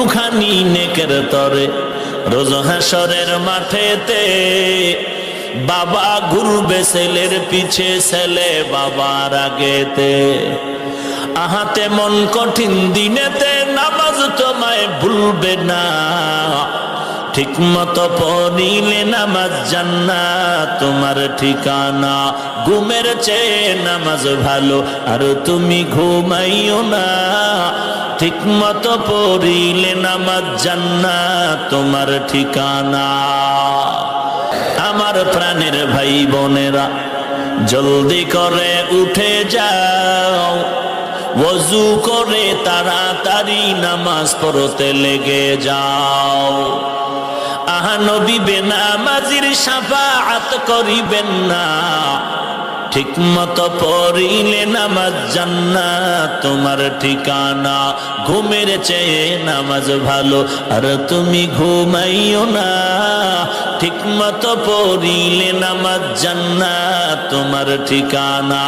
একটুখানি নেকের তরে, রোজ হাসরের মাঠেতে বাবা গুরু ছেলের পিছে, ছেলে বাবার আগেতে। আহাতে মন কঠিন দিনেতে নামাজ তোমায় ভুলবে না। ঠিক মতো পড়িলে নামাজ জান্না তোমার ঠিকানা। ঘুমের চেয়ে নামাজ ভালো, আর তুমি ঘুমাইও না। ঠিক মতো পড়িলে নামাজ জান্না তোমার ঠিকানা। আমার প্রাণের ভাই বোনেরা, জলদি করে উঠে যাও। ওযু করে তাড়াতাড়ি নামাজ পড়তে লেগে যাও। নবী বেনামাজির সাফাআত করিবেন না। ঠিক মতো পড়িলে নামাজ জান্নাত, তোমার ঠিকানা ঘুমের চেয়ে নামাজ ভালো। আর তুমি ঘুমাইও না। ঠিক মতো পড়িলে নামাজ জান্নাত, তোমার ঠিকানা।